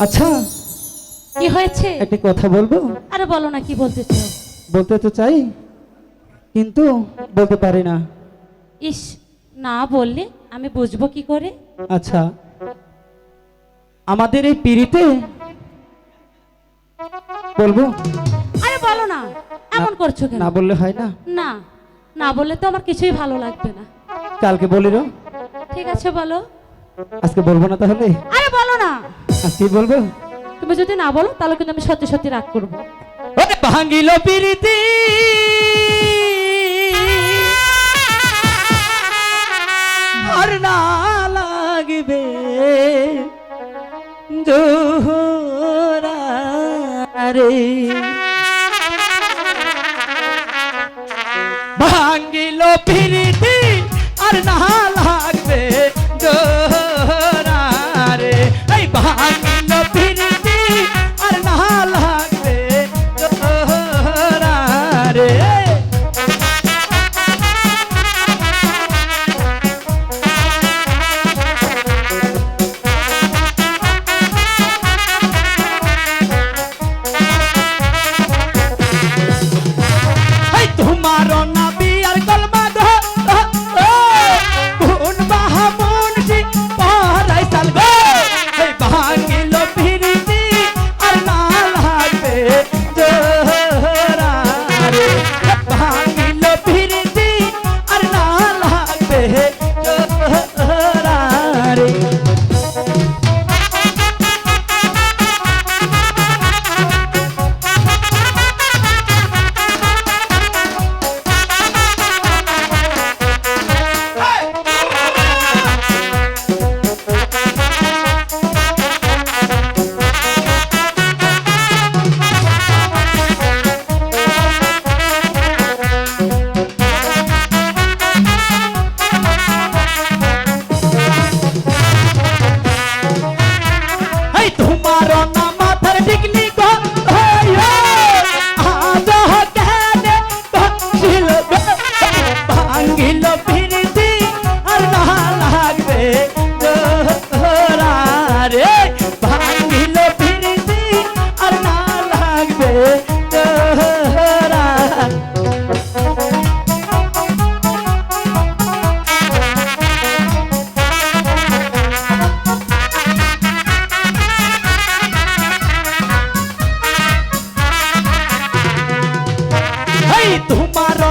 আচ্ছা। কি হয়েছে? একটি কথা বলব? আরে বলো না কি বলতে চাও? বলতে তো চাই কিন্তু বলতে পারি না। ইস না বললে আমি বুঝব কি করে? আচ্ছা। আমাদের এই পিড়িতে বলব? আরে বলো না এমন করছ কেন? না বললে হয় না? না না বললে তো আমার কিছুই ভালো লাগবে না। কালকে বলি রো ঠিক আছে বলো। আজকে বলব না তাহলে? আরে বলো না আজকে বলব? তুমি যদি না বলো তাহলে কিন্তু আমি সত্যি সত্যি রাগ করব। ওরে ভাঙিল পিরিতি। আর না লাগবে জোহরা রে ভাঙিল পিরিতি আর না তোমার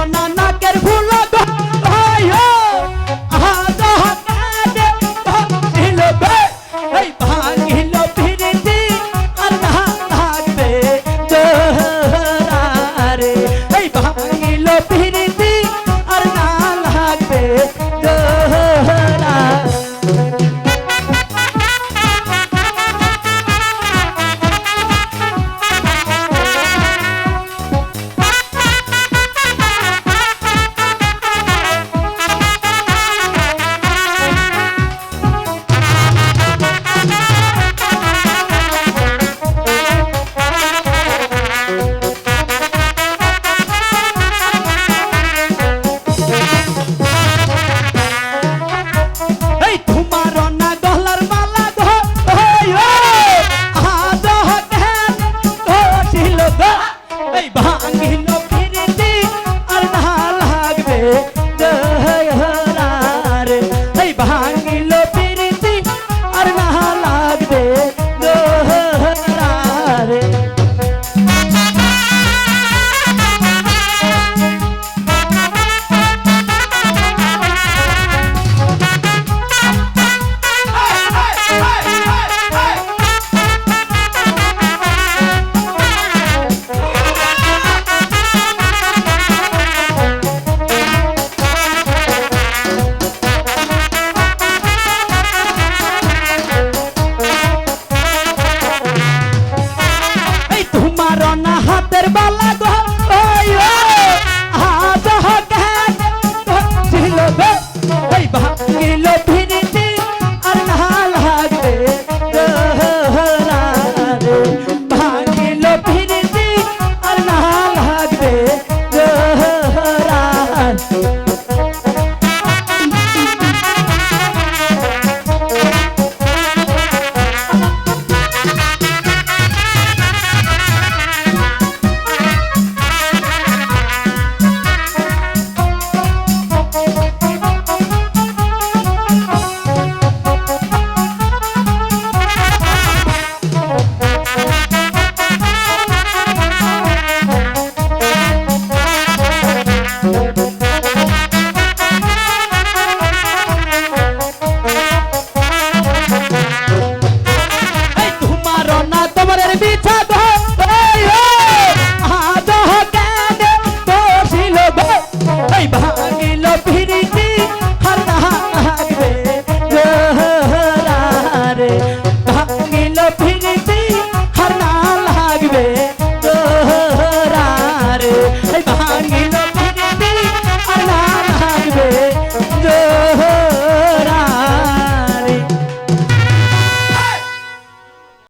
নবীর